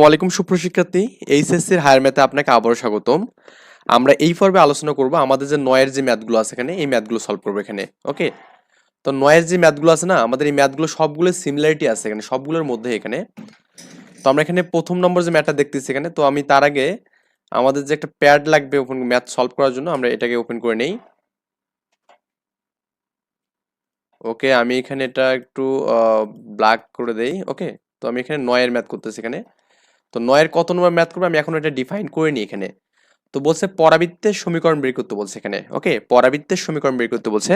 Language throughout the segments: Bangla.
ওয়ালাইকুম সুপ্রশিক্ষার্থী এইচএসসির হায়ার ম্যাথে আপনাকে আবারও স্বাগতম। আমরা এই পর্বে আলোচনা করব আমাদের যে নয়ের যে ম্যাথগুলো আছে এখানে, এই ম্যাথগুলো সলভ করব এখানে, ওকে? তো নয়ের যে ম্যাথগুলো আছে না, আমাদের এই ম্যাথগুলো সবগুলো সিমিলারিটি আছে এখানে, সবগুলোর মধ্যে এখানে। তো আমরা এখানে প্রথম নম্বর যে ম্যাথটা দেখতেছি এখানে, তো আমি তার আগে আমাদের যে একটা প্যাড লাগবে ওপেন ম্যাথ সলভ করার জন্য, আমরা এটাকে ওপেন করে নেই। ওকে, আমি এখানে এটা একটু ব্ল্যাক করে দেই, ওকে? তো আমি এখানে নয়ের ম্যাথ করতেছি এখানে। তো নয়ের কত নম্বর ম্যাথ করবে আমি এখন এটা ডিফাইন করে নিই এখানে। তো বলছে পরাবৃত্তের সমীকরণ বের করতে বলছে এখানে ওকে পরাবৃত্তের সমীকরণ বের করতে বলছে।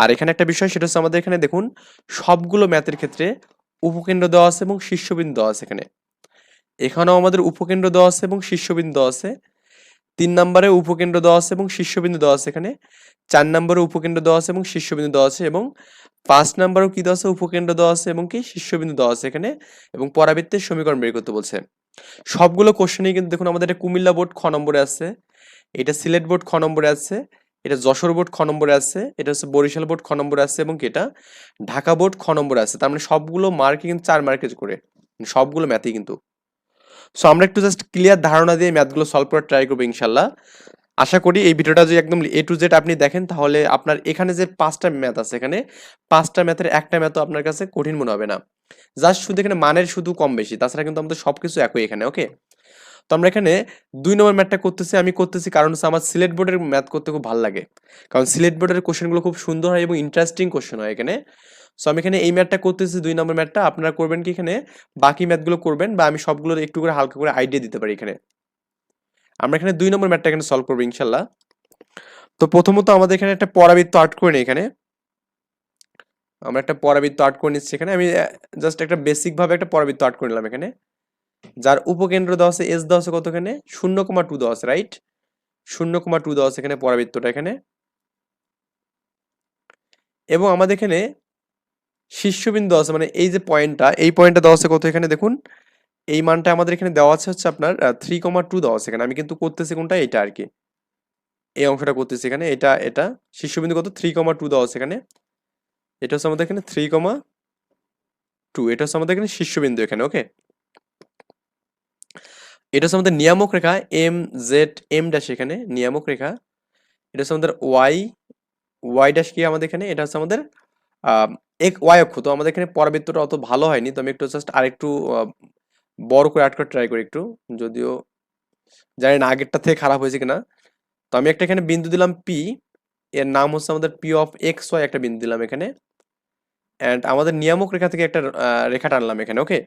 আর এখানে একটা বিষয়, সেটা হচ্ছে আমাদের এখানে দেখুন, সবগুলো ম্যাথের ক্ষেত্রে উপকেন্দ্র দেওয়া আছে এবং শীর্ষবিন্দু দেওয়া আছে এখানে। এখানেও আমাদের উপকেন্দ্র দেওয়া আছে এবং শীর্ষবিন্দু দেওয়া আছে। তিন নম্বরে উপকেন্দ্র দেওয়া আছে এবং শীর্ষবিন্দু দেওয়া আছে এখানে। চার নম্বরে উপকেন্দ্র দেওয়া আছে এবং শীর্ষবিন্দু দেওয়া আছে এবং পাঁচ নম্বরেও কি দেওয়া আছে? উপকেন্দ্র দেওয়া আছে এবং কি? শীর্ষবিন্দু দেওয়া আছে এখানে এবং পরাবৃত্তের সমীকরণ বের করতে বলছে। সবগুলো কোশ্চেনই কিন্তু দেখুন আমাদের এটা কুমিল্লা বোর্ড খ নম্বরে আছে, এটা সিলেট বোর্ড খ নম্বরে আছে, এটা যশোর বোর্ড খ নম্বরে আছে, এটা হচ্ছে বরিশাল বোর্ড খ নম্বরে আছে এবং এটা ঢাকা বোর্ড খ নম্বরে আছে। তার মানে সবগুলো মার্কে কিন্তু চার মার্কেজ করে মানে সবগুলো ম্যাথই কিন্তু। সো আমরা একটু জাস্ট ক্লিয়ার ধারণা দিয়ে ম্যাথগুলো সলভ করার ট্রাই করব ইনশাল্লাহ। আশা করি এই ভিডিওটা যদি একদম এ টু জেড আপনি দেখেন, তাহলে আপনার এখানে যে পাঁচটা ম্যাথ আছে এখানে, পাঁচটা ম্যাথের একটা ম্যাথও আপনার কাছে কঠিন মনে হবে না। জাস্ট শুধু এখানে মানের শুধু কম বেশি, তাছাড়া কিন্তু আমাদের সব কিছু একই এখানে ওকে তো আমরা এখানে দুই নম্বর ম্যাথটা করতেছি, আমি করতেছি কারণ হচ্ছে আমার সিলেট বোর্ডের ম্যাথ করতে খুব ভালো লাগে। কারণ সিলেট বোর্ডের কোশ্চেনগুলো খুব সুন্দর হয় এবং ইন্টারেস্টিং কোশ্চেন হয় এখানে। সো আমি এখানে এই ম্যাথটা করতেছি, দুই নম্বর ম্যাথটা আপনারা করবেন কি এখানে? বাকি ম্যাথগুলো করবেন বা আমি সবগুলো একটু করে হালকা করে আইডিয়া দিতে পারি এখানে। আমরা এখানে দুই নম্বর ম্যাটটা এখানে সলভ করব, ইনশাল্লাহ। তো প্রথমত আমাদের এখানে একটা পরাবৃত্ত আর্ট করে নিই এখানে। আমরা একটা পরাবৃত্ত আর্ট করে নিচ্ছি এখানে। আমি জাস্ট একটা বেসিক ভাবে একটা পরাবৃত্ত আর্ট করে নিলাম এখানে। যার উপকেন্দ্র দেওয়া আছে এস দেওয়া আছে কত এখানে শূন্য কমা টু দেওয়া আছে রাইট শূন্য কমা টু দেওয়া আছে এখানে পরাবৃত্তটা এখানে। এবং আমাদের এখানে শীর্ষবিন্দু আছে মানে এই যে পয়েন্টটা এই পয়েন্টটা দেওয়া আছে কত এখানে? দেখুন। এই মানটা আমাদের এখানে দেওয়া আছে হচ্ছে আপনার থ্রি কমা টু দেওয়া আছে এখানে। আমি কিন্তু করতেছি কোনটা, এটা আর কি এই অংশটা করতেছি এখানে, এটা এটা। শীর্ষবিন্দু কত থ্রি কমা টু দেওয়া আছে এখানে। এটা হচ্ছে আমাদের এখানে থ্রি কমা টু এটা হচ্ছে আমাদের এখানে শীর্ষবিন্দু এখানে ওকে এটা হচ্ছে আমাদের নিয়ামক রেখা এম জেড এম ড্যাশ এখানে, নিয়ামক রেখা। এটা হচ্ছে আমাদের ওয়াই ওয়াই ড্যাশ কি আমাদের এখানে? এটা হচ্ছে আমাদের এক ওয়াই অক্ষ। তো আমাদের এখানে পরাবৃত্তটা অত ভালো হয়নি, তো আমি একটু জাস্ট আরেকটু বড় করে করে ট্রাই করি একটু। যদিও জানি না আগেরটা থেকে খারাপ হয়েছে কিনা। তো আমি একটা এখানে বিন্দু দিলাম পি এর নাম হচ্ছে আমাদের পি অফ এক্স ওয়াই একটা বিন্দু দিলাম এখানে। অ্যান্ড আমাদের নিয়ামক রেখা থেকে একটা রেখা টানলাম এখানে ওকে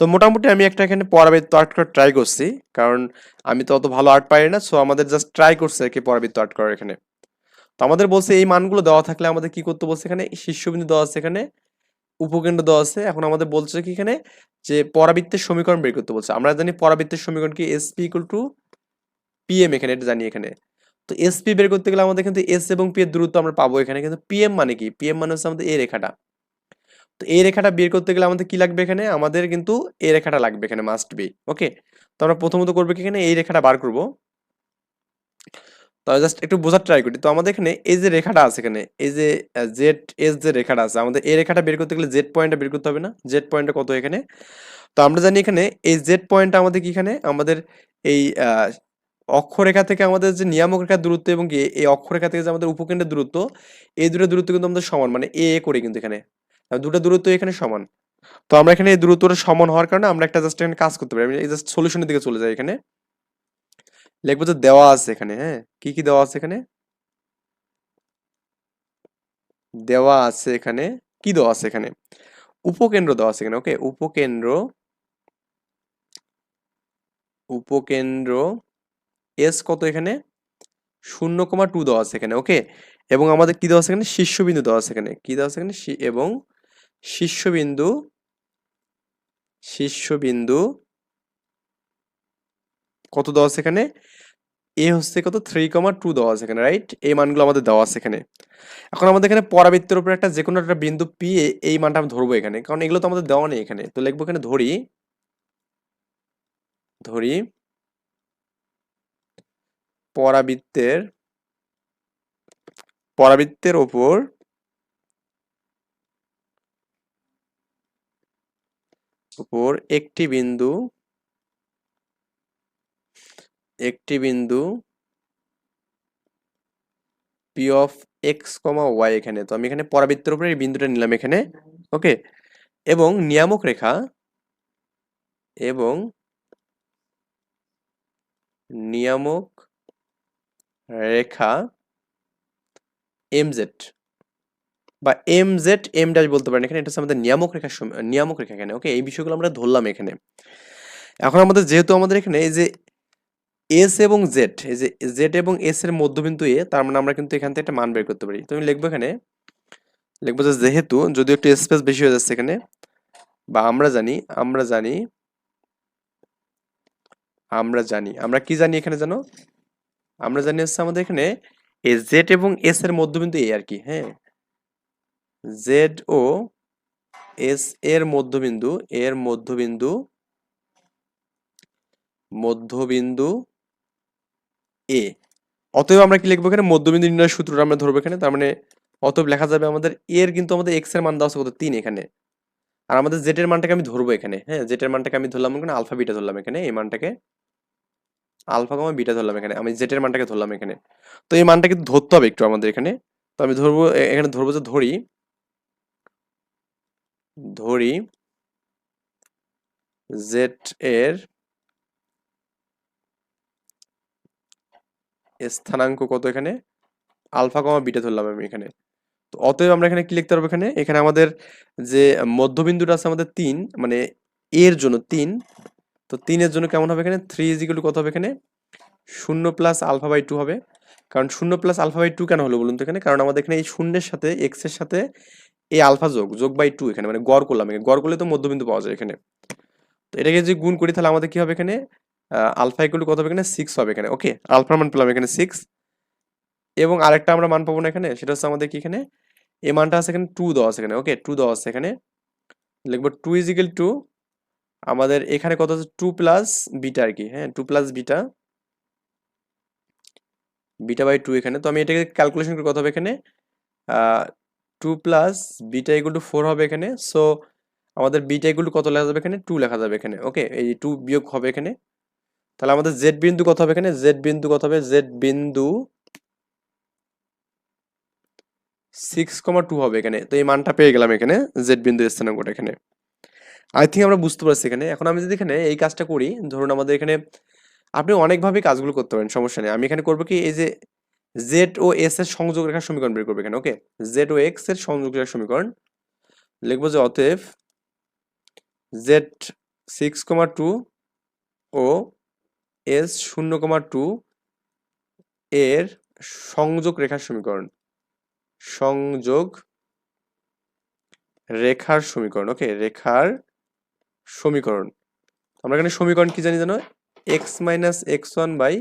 তো মোটামুটি আমি একটা এখানে পরাবৃত্ত আর্ট করে ট্রাই করছি, কারণ আমি তো অত ভালো আর্ট পারি না সো আমাদের জাস্ট ট্রাই করছে আর কি পরাবৃত্ত আর্ট করার এখানে। তো আমাদের বলছে এই মানগুলো দেওয়া থাকলে আমাদের কি করতে বলছে এখানে? শীর্ষবিন্দু দেওয়া আছে এখানে। উপকেন্দ্র দেওয়া আছে। এখন আমাদের বলছে কি এখানে? যে পরাবৃত্তের সমীকরণ বের করতে বলছে। আমরা জানি পরাবৃত্তের সমীকরণ কি? S P equal to PM এখানে, এটা জানি এখানে। তো এস পি বের করতে গেলে আমাদের কিন্তু এস এবং পি এর দূরত্ব আমরা পাবো এখানে। কিন্তু পিএম মানে কি? পিএম মানে হচ্ছে আমাদের এই রেখাটা। তো এই রেখাটা বের করতে গেলে আমাদের কি লাগবে এখানে? আমাদের কিন্তু এই রেখাটা লাগবে এখানে মাস্ট বি ওকে তো আমরা প্রথমত করব কি এখানে? এই রেখাটা বার করব। তো জাস্ট একটু বোঝার ট্রাই করি। তো আমাদের এখানে এই যে রেখাটা আছে এখানে, এই যে জেড এস যে রেখাটা আছে, আমাদের এই রেখাটা বের করতে গেলে জেড পয়েন্টটা বের করতে হবে না। জেড পয়েন্টটা কত এখানে? তো আমরা জানি এখানে এই জেড পয়েন্টটা আমাদের কি এখানে? আমাদের এই অক্ষরেখা থেকে আমাদের যে নিয়ামক রেখার দূরত্ব এবং এই অক্ষরেখা থেকে যে আমাদের উপকেন্দ্রের দূরত্ব, এই দুটো দূরত্ব কিন্তু আমাদের সমান মানে এ এ করে কিন্তু এখানে। দুটো দূরত্ব এখানে সমান। তো আমরা এখানে এই দূরত্বটা সমান হওয়ার কারণে আমরা একটা জাস্ট এখানে কাজ করতে পারি। এই জাস্ট সলিউশনের দিকে চলে যাই এখানে। লিখব যে দেওয়া আছে এখানে হ্যাঁ কি কি দেওয়া আছে এখানে দেওয়া আছে এখানে কি দেওয়া আছে এখানে উপকেন্দ্র দেওয়া আছে এখানে ওকে উপকেন্দ্র উপকেন্দ্র এস কত এখানে শূন্য কমা টু দেওয়া আছে এখানে ওকে এবং আমাদের কি দেওয়া আছে এখানে শীর্ষবিন্দু দেওয়া আছে এখানে কি দেওয়া আছে এখানে এবং শীর্ষবিন্দু শীর্ষবিন্দু কত দেওয়া আছে এখানে এ হচ্ছে কত? থ্রি কমা টু দেওয়া আছে এখানে রাইট এই মানগুলো আমাদের দেওয়া আছে এখানে। এখন আমাদের এখানে পরাবৃত্তের উপরে একটা যে কোনো একটা বিন্দু পি এই মানটা আমি ধরবো এখানে, কারণ এগুলো তো আমাদের দেওয়া নেই এখানে। তো লিখব এখানে ধরি ধরি পরাবৃত্তের পরাবৃত্তের ওপর উপর একটি বিন্দু একটি বিন্দু P of X comma Y এখানে। তো আমি এখানে পরাবৃত্তের উপরে এই বিন্দুটা নিলাম এখানে। ওকে? এবং নিয়ামক রেখা এবং নিয়ামক রেখা এম জেড বা এম জেড এম ড্যাশ বলতে পারেন এখানে। এটা হচ্ছে আমাদের নিয়ামক রেখা নিয়ামক রেখা এখানে। ওকে? এই বিষয়গুলো আমরা ধরলাম এখানে। এখন আমাদের যেহেতু আমাদের এখানে এই যে এস এবং জেড এই যে জেড এবং এস এর মধ্যবিন্দু এ তার মানে আমরা কিন্তু এখান থেকে একটা মান বের করতে পারি। তুমি লিখব এখানে, লিখব যে যেহেতু যদি একটু স্পেস বেশি হয়ে যাচ্ছে এখানে, বা আমরা জানি আমরা জানি আমরা জানি, আমরা কি জানি এখানে জানো আমরা জানি হচ্ছে আমাদের এখানে এই জেড এবং এস এর মধ্যবিন্দু এ আর কি হ্যাঁ? জেড ও এস এর মধ্যবিন্দু এর মধ্যবিন্দু মধ্যবিন্দু এ অতএব আমরা কি লিখব এখানে? মধ্যবিন্দু নির্ণয়ের সূত্রটা আমরা ধরবো এখানে। তার মানে অতএব লেখা যাবে আমাদের এর কিন্তু আমাদের এক্সের মান দেওয়া আছে কত? তিন এখানে। আর আমাদের জেড এর মানটাকে আমি ধরবো এখানে। হ্যাঁ জেড এর মানটাকে আমি ধরলাম এখানে, আলফা বিটা ধরলাম এখানে। এই মানটাকে আলফা কমা বিটা ধরলাম এখানে। আমি জেড এর মানটাকে ধরলাম এখানে। তো এই মানটা কিন্তু ধরতে হবে একটু আমাদের এখানে। তো আমি ধরবো এখানে ধরবো যে ধরি ধরি জেড এর স্থানাঙ্ক কত এখানে? আলফা কমা বিটা ধরলাম আমি এখানে। তো অতএব আমরা এখানে কি লিখতে পারব এখানে? এখানে আমাদের যে মধ্যবিন্দুটা আছে আমাদের তিন মানে এর জন্য তিন। তো তিনের জন্য কেমন হবে এখানে? থ্রি ইজিক্যাল কত হবে এখানে? শূন্য প্লাস আলফা বাই টু হবে। কারণ শূন্য প্লাস আলফা বাই টু কেন হলো বলুন তো এখানে? কারণ আমাদের এখানে এই শূন্যের সাথে এক্সের সাথে এই আলফা যোগ যোগ বাই টু এখানে মানে গড় করলাম এখানে। গড় করলে তো মধ্যবিন্দু পাওয়া যায় এখানে। তো এটাকে যদি গুণ করি তাহলে আমাদের কি হবে এখানে? আলফা ইকুয়াল কত হবে এখানে? সিক্স হবে এখানে। ওকে আলফার মান পেলাম এখানে সিক্স এবং আরেকটা আমরা মান পাবো না এখানে, সেটা হচ্ছে আমাদের কি এখানে? এ মানটা আছে এখানে টু দেওয়া আছে এখানে। ওকে টু দেওয়া আছে এখানে। লিখব টু ইজ ইকুয়াল টু আমাদের এখানে কত আছে? টু প্লাস বিটা আর কি। হ্যাঁ two plus beta beta by two এখানে। তো আমি এটাকে ক্যালকুলেশন করে কত হবে এখানে? Two plus beta equal to four হবে এখানে। সো আমাদের বিটা ইকুয়াল টু কত লেখা যাবে এখানে? টু লেখা যাবে এখানে। ওকে এই টু বিয়োগ হবে এখানে। তাহলে আমাদের জেড বিন্দু কত হবে এখানে? জেড বিন্দু কত হবে? জেড বিন্দু সিক্স কমা টু হবে এখানে। তো এই মানটা পেয়ে গেলাম এখানে জেড বিন্দু স্থানাঙ্কটা এখানে। আই থিঙ্ক আমরা বুঝতে পারছি এখানে। এখন আমি যদি এখানে এই কাজটা করি, ধরুন আমাদের এখানে আপনি অনেকভাবে কাজগুলো করতে পারেন, সমস্যা নেই। আমি এখানে করব কি, এই যে জেড ও এস এর সংযোগ রেখার সমীকরণ বের করব এখানে ওকে জেড ও এক্সের সংযোগ রেখার সমীকরণ। লিখব যে অতএব জেড সিক্স কমা টু ও এস শূন্য কমা টু এর সংযোগ রেখার সমীকরণ। সংযোগ রেখার সমীকরণ ওকে রেখার সমীকরণ। আমরা এখানে সমীকরণ কি জানি জানো? X minus X one by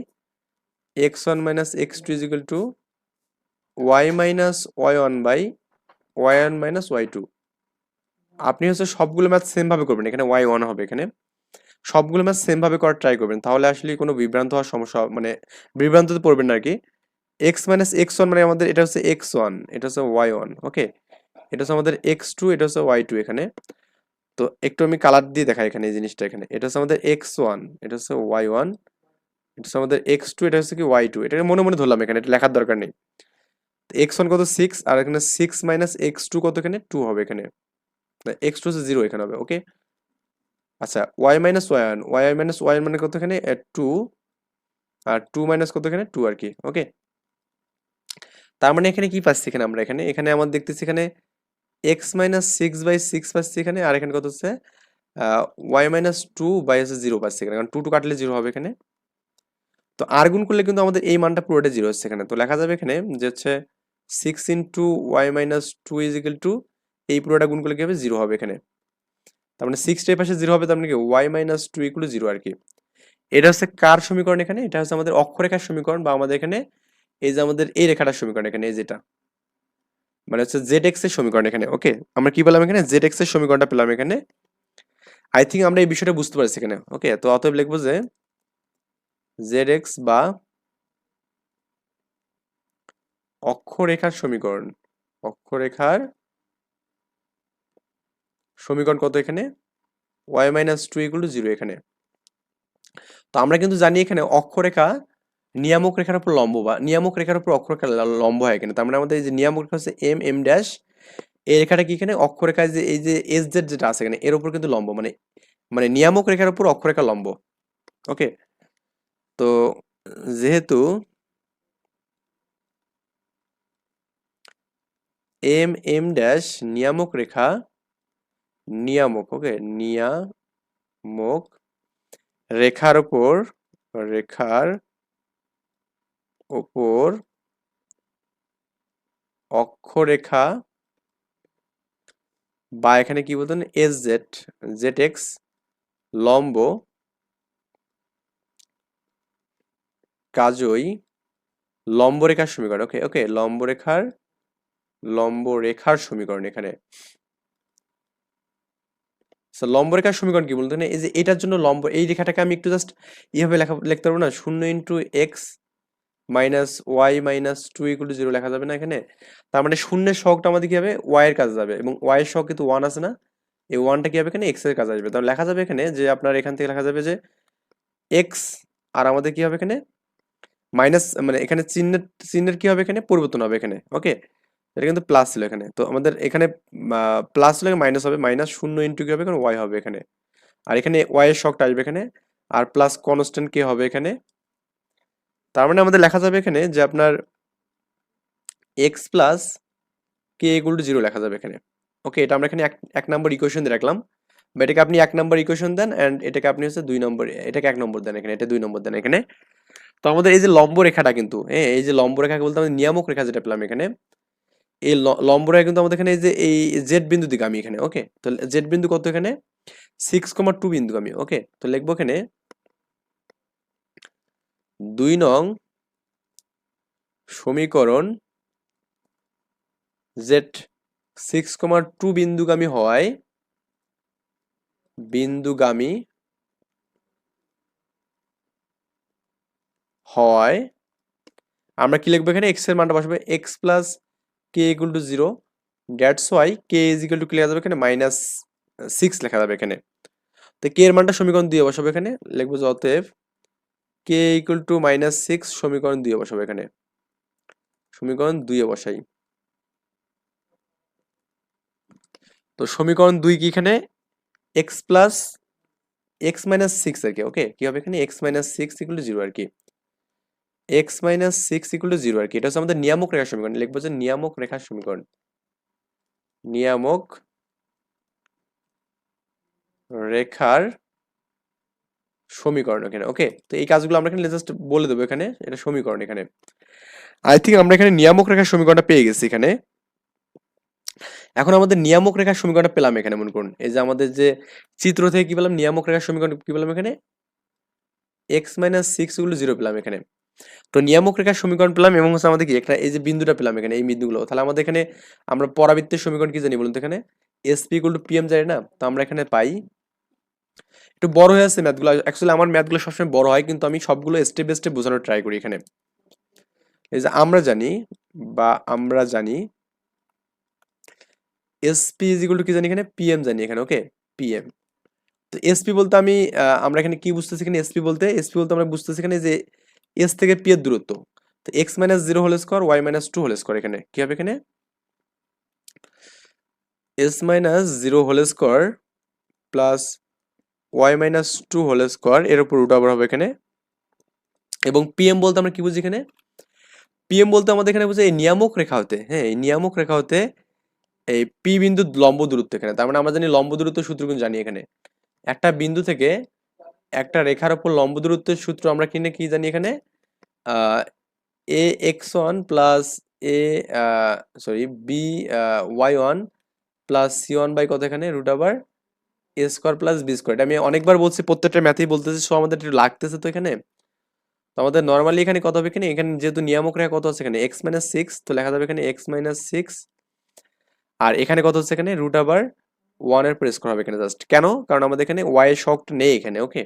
X one minus X two is equal to Y minus Y one by Y one minus Y two আপনি হচ্ছে সবগুলো ম্যাথ সেম ভাবে করবেন, এখানে ওয়াই ওয়ান হবে এখানে। সবগুলো ম্যাথ সেম ভাবে করার ট্রাই করবেন। তাহলে আসলে কোনো বিভ্রান্ত হওয়ার সমস্যা মানে বিভ্রান্ততে পড়বেন না আর কি। এক্স মাইনাস এক্স ওয়ান মানে আমাদের, এটা হচ্ছে এক্স ওয়ান এটা হচ্ছে ওয়াই ওয়ান ওকে এটা হচ্ছে আমাদের এক্স টু এটা হচ্ছে ওয়াই টু এখানে। তো একটু আমি কালার দিয়ে দেখাই এখানে এই জিনিসটা এখানে। এটা হচ্ছে আমাদের এক্স ওয়ান এটা হচ্ছে ওয়াই ওয়ান এটা হচ্ছে আমাদের এক্স টু এটা হচ্ছে কি ওয়াই টু এটাকে মনে মনে ধরলাম এখানে, এটা লেখার দরকার নেই। এক্স ওয়ান কত সিক্স আর এখানে সিক্স মাইনাস এক্স টু কত এখানে? টু হবে এখানে। এক্স টু হচ্ছে জিরো এখানে হবে ওকে আচ্ছা Y minus Y one Y minus Y মানে কত এখানে টু আর টু মাইনাস কত এখানে টু আর কি ওকে তার মানে এখানে কি পাচ্ছি এখানে আমরা? এখানে এখানে আমার দেখতেছি এখানে X minus six by six পাচ্ছি এখানে, আর এখানে কত হচ্ছে? ওয়াই মাইনাস টু বাই হচ্ছে জিরো পাচ্ছি এখানে, কারণ টু টু কাটলে জিরো হবে এখানে। তো আর গুণ করলে কিন্তু আমাদের এই মানটা পুরোটা জিরো হচ্ছে এখানে। তো লেখা যাবে এখানে যে হচ্ছে six into Y minus two is equal to এই পুরোটা গুণ করলে কি হবে? জিরো হবে এখানে। তার মানে সিক্সটা এই পাশে জিরো হবে, তার মানে কি? Y minus two equal zero আর কি। এটা হচ্ছে কার সমীকরণ এখানে? এটা হচ্ছে আমাদের অক্ষরেখার সমীকরণ বা আমাদের এখানে এই যে আমাদের এই রেখাটার সমীকরণ এখানে, এই যেটা। মানে হচ্ছে জেড এক্সের সমীকরণ এখানে ওকে আমরা কি পেলাম এখানে? জেড এক্সের সমীকরণটা পেলাম এখানে। আই থিঙ্ক আমরা এই বিষয়টা বুঝতে পারছি এখানে ওকে তো অতএব লিখব যে জেড এক্স বা অক্ষরেখার সমীকরণ, অক্ষরেখার সমীকরণ কত এখানে? Y minus two equal to zero এখানে। তো আমরা কিন্তু জানি এখানে অক্ষরেখা নিয়ামক রেখার উপর লম্ব বা নিয়ামক রেখার উপর অক্ষরেখা লম্ব হয় এখানে। তার মানে আমাদের এই যে নিয়ামক রেখা হচ্ছে এম এম ড্যাশ এই রেখাটা কি এখানে? অক্ষরেখায় যে এই যে এস জেড যেটা আছে এখানে, এর উপর কিন্তু লম্ব মানে মানে নিয়ামক রেখার উপর অক্ষরেখা লম্ব। ওকে? তো যেহেতু এম এম ড্যাশ নিয়ামক রেখা নিয়ামক, ওকে? নিয়ামক রেখার উপর রেখার ওপর অক্ষরেখা বা এখানে কি বলতেন? এস জেড জেড এক্স লম্ব কাজই লম্ব রেখার সমীকরণ, ওকে? ওকে লম্ব রেখার সমীকরণ এখানে। So, লম্ব রেখার সমীকরণ কি বলতে এই যে এটার জন্য লম্ব এই রেখাটাকে আমি একটু জাস্ট এইভাবে লেখা লিখতে পারব না? শূন্য into X minus Y minus two equal to zero লেখা যাবে না এখানে। তার মানে শূন্যের শখটা আমাদের কি হবে? ওয়াই এর কাছে যাবে। এবং ওয়াই এর শখ কিন্তু ওয়ান আছে না? এই ওয়ানটা কি হবে এখানে? এক্সের কাছে আসবে। তাহলে লেখা যাবে এখানে যে আপনার এখান থেকে লেখা যাবে যে এক্স আর আমাদের কি হবে এখানে? মাইনাস মানে এখানে চিহ্নের চিহ্নের কি হবে এখানে? পরিবর্তন হবে এখানে। ওকে এটা কিন্তু প্লাস ছিল এখানে। তো আমাদের এখানে প্লাস হলে মাইনাস হবে মাইনাস শূন্য ইন্টু কি হবে? এখানে ওয়াই হবে এখানে। আর এখানে ওয়াই এর শকটা আসবে এখানে, আর প্লাস কনস্ট্যান্ট কে হবে এখানে? তার মানে আমাদের লেখা যাবে এখানে যে আপনার X plus K equal to zero লেখা যাবে এখানে। ওকে এটা আমরা এখানে এক এক নম্বর ইকুয়েশন দিয়ে রাখলাম। বা এটাকে আপনি এক নম্বর ইকুয়েশন দেন অ্যান্ড এটাকে আপনি হচ্ছে দুই নম্বর এটাকে এক নম্বর দেন এখানে, এটা দুই নম্বর দেন এখানে। তো আমাদের এই যে লম্ব রেখাটা কিন্তু হ্যাঁ এই যে লম্ব রেখাকে বলতে আমাদের নিয়ামক রেখা যেটা পেলাম এখানে এই লম্ব রেখা কিন্তু আমাদের এখানে এই যে, এই জেড বিন্দু দিকে আমি এখানে ওকে তো জেড বিন্দু কত এখানে? সিক্স কমা টু বিন্দু আমি ওকে তো লিখব এখানে দুই নং সমীকরণ জেড সিক্স কমা টু বিন্দুগামী হয় বিন্দুগামী হয় আমরা কি লিখব এখানে? এক্সের মানটা বসাবো X plus K equal to zero that's Y K is equal to কি লেখা যাবে এখানে মাইনাস সিক্স লেখা যাবে এখানে। তো কে এর মানটা সমীকরণ দিয়ে বসাবো এখানে, লিখব যে অতএব K equal to minus six সমীকরণ দিয়ে বসাবো এখানে। সমীকরণ দুইয়ে বসাই। তো সমীকরণ দুই কি এখানে? X plus X minus six আর কি ওকে কি হবে এখানে? X minus six equal to zero আর কি। X minus six equal to zero আর কি। এটা হচ্ছে আমাদের নিয়ামক রেখার সমীকরণ। লিখব যে নিয়ামক রেখার সমীকরণ। নিয়ামক রেখার সমীকরণ এখানে। ওকে তো এই কাজগুলো আমরা এখানে জাস্ট বলে দেবো এখানে। এটা সমীকরণ এখানে। আই থিঙ্ক আমরা এখানে নিয়ামক রেখার সমীকরণটা পেয়ে গেছি এখানে। এখন আমাদের নিয়ামক রেখার সমীকরণটা পেলাম এখানে, মনে করুন। এই যে আমাদের যে চিত্র থেকে কি পেলাম? নিয়ামক রেখার সমীকরণ কি পেলাম এখানে? এক্স মাইনাস সিক্সগুলো জিরো পেলাম এখানে। তো নিয়ামক রেখার সমীকরণ পেলাম এবং হচ্ছে আমাদের কি, একটা এই যে বিন্দুটা পেলাম এখানে, এই বিন্দুগুলো। তাহলে আমাদের এখানে আমরা পরাবৃত্তের সমীকরণ কি জানি বলুন তো এখানে? এসপি ইকুয়াল টু পিএম জানি না? তো আমরা এখানে পাই, একটু বড় হয়ে আছে ম্যাথগুলো অ্যাকচুয়ালি আমার ম্যাথগুলো সবসময় বড় হয়, কিন্তু আমি সবগুলো স্টেপ বাই স্টেপ বোঝানোর ট্রাই করি এখানে। এই যে আমরা জানি বা আমরা জানি এসপি ইজ ইকুয়াল টু কি জানি এখানে? পিএম জানি এখানে ওকে পিএম তো এসপি বলতে আমি আমরা এখানে কি বুঝতেছি এখানে? এসপি বলতে এসপি বলতে আমরা বুঝতেছি এখানে যে এস থেকে পি এর দূরত্ব। তো X minus zero whole square Y minus two whole square এখানে। কি হবে এখানে? S minus zero whole square plus Y minus two whole square এর উপর রুট ওভার হবে এখানে। এবং পিএম বলতে আমরা কি বুঝি এখানে? পিএম বলতে আমাদের এখানে বুঝি এই নিয়ামক রেখা হতে। হ্যাঁ এই নিয়ামক রেখা হতে এই পি বিন্দু লম্ব দূরত্ব এখানে। তার মানে আমরা জানি লম্ব দূরত্ব সূত্র কিন্তু জানি এখানে। একটা বিন্দু থেকে একটা রেখার উপর লম্ব দূরত্বের সূত্র আমরা কিনে কি জানি এখানে? A X one plus A sorry B Y one plus C one by কত এখানে? রুট আবার A square plus B square এটা আমি অনেকবার বলছি, প্রত্যেকটা ম্যাথেই বলতেছি, সো আমাদের একটু লাগতেছে তো এখানে। তো আমাদের নর্মালি এখানে কত হবে এখানে? এখানে যেহেতু নিয়ামক রেখা কত আছে এখানে? এক্স মাইনাস সিক্স তো লেখা যাবে এখানে এক্স মাইনাস সিক্স আর এখানে কত হচ্ছে এখানে? রুট আবার ওয়ানের প্রেস করা হবে এখানে জাস্ট কেন? কারণ আমাদের এখানে ওয়াই শক্ট নেই এখানে ওকে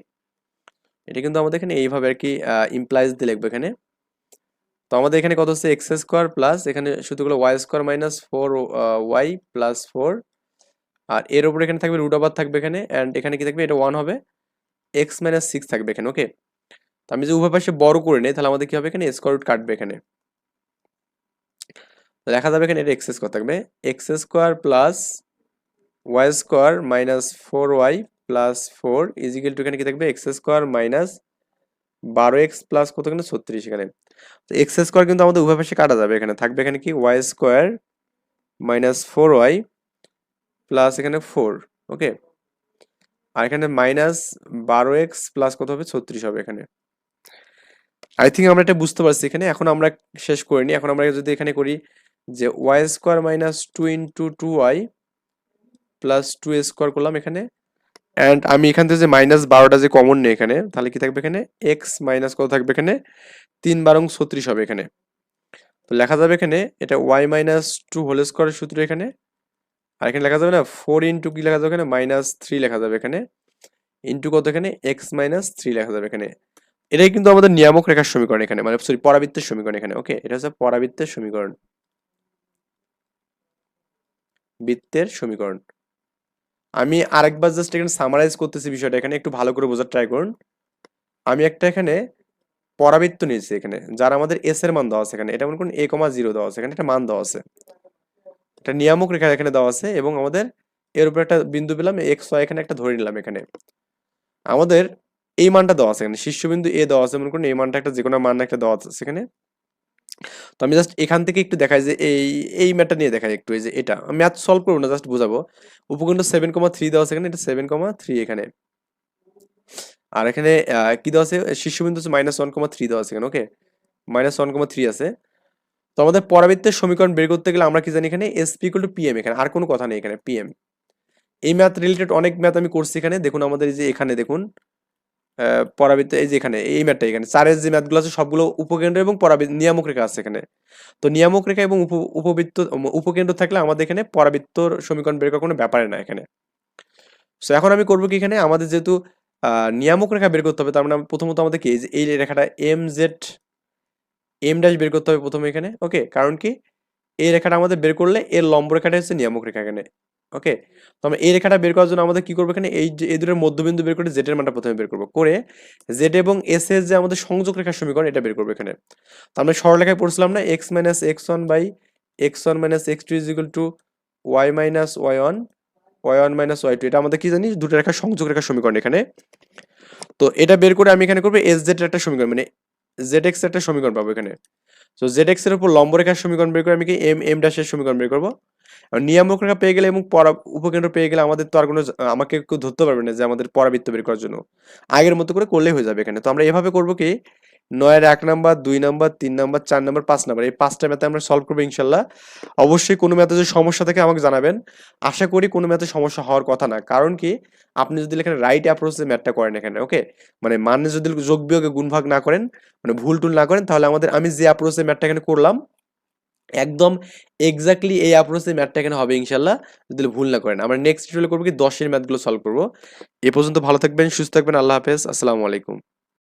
এটা কিন্তু আমাদের এখানে এইভাবে আর কি ইমপ্লাইজ দিয়ে লিখব এখানে। তো আমাদের এখানে কত হচ্ছে? এক্স স্কোয়ার প্লাস এখানে শুধুগুলো Y square minus four Y plus four আর এর উপরে এখানে থাকবে রুট আবার থাকবে এখানে অ্যান্ড এখানে কি থাকবে? এটা ওয়ান হবে। এক্স মাইনাস সিক্স থাকবে এখানে ওকে তো আমি যদি উভয় পাশে বড় করে নিই, তাহলে আমাদের কি হবে এখানে? স্কোয়ার রুট কাটবে এখানে। দেখা যাবে এখানে এটা এক্স স্কোয়ার থাকবে। X square plus Y square minus four Y plus four is equal to এখানে কি থাকবে? এক্স স্কোয়ার মাইনাস বারো এক্স প্লাস কত এখানে? ছত্রিশ এখানে। তো এক্স স্কোয়ার কিন্তু আমাদের উভয় পাশে কাটা যাবে এখানে। থাকবে এখানে কি? Y square minus four Y plus এখানে ফোর ওকে আর এখানে মাইনাস বারো এক্স প্লাস কত হবে? ছত্রিশ হবে এখানে। আই থিঙ্ক আমরা এটা বুঝতে পারছি এখানে। এখন আমরা শেষ করিনি এখন আমরা যদি এখানে করি যে Y square minus two into two Y plus two square করলাম এখানে। অ্যান্ড আমি এখান থেকে যে মাইনাস বারোটা যে কমন নেই এখানে, তাহলে কি থাকবে এখানে? এক্স মাইনাস কত থাকবে এখানে? তিন বারং ছত্রিশ হবে এখানে। তো লেখা যাবে এখানে, এটা ওয়াই মাইনাস টু হোল স্কোয়ারের সূত্র এখানে। আর এখানে লেখা যাবে না ফোর ইন্টু কি লেখা যাবে এখানে? মাইনাস থ্রি লেখা যাবে এখানে। ইন্টু কত এখানে? এক্স মাইনাস থ্রি লেখা যাবে এখানে। এটাই কিন্তু আমাদের নিয়ামক রেখার সমীকরণ এখানে মানে সরি পরাবৃত্তের সমীকরণ এখানে ওকে এটা হচ্ছে পরাবৃত্তের সমীকরণ। বৃত্তের সমীকরণ। আমি আরেকবার জাস্ট এখানে সামারাইজ করতেছি বিষয়টা, এখানে একটু ভালো করে বোঝার ট্রাই করুন। আমি একটা এখানে পরাবৃত্ত নিয়েছি এখানে, যার আমাদের এস এর মান দেওয়া আছে এখানে, এটা মনে করুন এ কমা জিরো দেওয়া আছে, এখানে একটা মান দেওয়া আছে। একটা নিয়ামক রেখা এখানে দেওয়া আছে এবং আমাদের এর উপর একটা বিন্দু পেলাম এক্স ওয়াই এখানে একটা ধরে নিলাম এখানে। আমাদের এই মানটা দেওয়া আছে এখানে, শীর্ষবিন্দু এ দেওয়া আছে, মনে করুন এই মানটা একটা যে কোনো মান একটা দেওয়া আছে সেখানে তো আমি জাস্ট এখান থেকে একটু দেখাই যে এই এই ম্যাথটা নিয়ে দেখাই একটু, এই যে এটা। ম্যাথ সলভ করব না জাস্ট বোঝাবো। উপকেন্দ্র সেভেন কমা থ্রি দেওয়া আছে এখানে, এটা সেভেন কমা থ্রি এখানে। আর এখানে কি দেওয়া আছে? শীর্ষবিন্দু হচ্ছে মাইনাস ওয়ান কমা থ্রি দেওয়া আছে এখানে okay minus one comma three আছে। তো আমাদের পরাবৃত্তের সমীকরণ বের করতে গেলে আমরা কি জানি এখানে? এসপি ইকুয়াল টু পিএম এখানে, আর কোনো কথা নেই এখানে পিএম এই ম্যাথ রিলেটেড অনেক ম্যাথ আমি করছি এখানে। দেখুন আমাদের এই যে এখানে, দেখুন। পরাবৃত্ত এই যে এখানে, এই ম্যাথটা এখানে। চারের যে ম্যাথগুলো আছে, সবগুলো উপকেন্দ্র এবং পরাবৃত্ত নিয়ামক রেখা আছে এখানে। তো নিয়ামক রেখা এবং উপ, উপবৃত্ত উপকেন্দ্র থাকলে আমাদের এখানে পরাবৃত্তর সমীকরণ বের করার কোনো ব্যাপারে না এখানে। সো এখন আমি করব কি এখানে? আমাদের যেহেতু নিয়ামক রেখা বের করতে হবে, তার মানে প্রথমত আমাদের কি? এই রেখাটা এম জেড এম ড্যাশ বের করতে হবে প্রথমে এখানে ওকে কারণ কি? এই রেখাটা আমাদের বের করলে এর লম্ব রেখাটা হচ্ছে নিয়ামক রেখা এখানে। ওকে তো আমরা এই রেখাটা বের করার জন্য আমাদের কি করব এখানে? এই যে, এই দুটোর মধ্যবিন্দু বের করে জেড এর মানটা প্রথমে বের করব। করে জেড এবং এস এর যে আমাদের সংযোগ রেখার সমীকরণ, এটা বের করব এখানে। তো আমরা সরলরেখায় পড়ছিলাম না X minus X one by X one minus X two is equal to Y minus Y one Y one minus Y two এটা আমাদের কি জানি দুটো রেখার সংযোগ রেখার সমীকরণ এখানে। তো এটা বের করে আমি এখানে করব এস জেড একটা সমীকরণ মানে জেড এক্স একটা সমীকরণ পাবো এখানে। তো জেড এক্সের উপর লম্ব রেখার সমীকরণ বের করে আমি কি এম এম ড্যাশের সমীকরণ বের করব? আর নিয়ামক রেখা পেয়ে গেলে এবং পরা, উপকেন্দ্র পেয়ে গেলে আমাদের তো আর কোনো, আমাকে কেউ ধরতে পারবে না যে আমাদের পরাবৃত্ত বের করার জন্য। আগের মতো করে করলেই হয়ে যাবে এখানে। তো আমরা এভাবে করব কি, নয়ের এক নাম্বার, দুই নাম্বার, তিন নাম্বার, চার নাম্বার, পাঁচ নাম্বার, এই পাঁচটা ম্যাথে আমরা সলভ করব ইনশাল্লাহ। অবশ্যই কোনো ম্যাথে যদি সমস্যা থাকে আমাকে জানাবেন। আশা করি কোনো ম্যাথে সমস্যা হওয়ার কথা না। কারণ কি, আপনি যদি এখানে রাইট অ্যাপ্রোচে ম্যাথটা করেন এখানে ওকে মানে মানে যদি যোগ বিয়োগে গুণভাগ না করেন মানে ভুল টুল না করেন, তাহলে আমাদের আমি যে অ্যাপ্রোচ অ্যাপ্রোচে ম্যাথটা এখানে করলাম একদম এক্স্যাক্টলি এই অ্যাপ্রোচে ম্যাথটা এখানে হবে ইনশাল্লাহ। যদি ভুল না করেন। আমরা নেক্সট ভিডিও করব কি? দশের ম্যাথগুলো সলভ করব। এ পর্যন্ত ভালো থাকবেন, সুস্থ থাকবেন। আল্লাহ হাফেজ। আসসালামু আলাইকুম।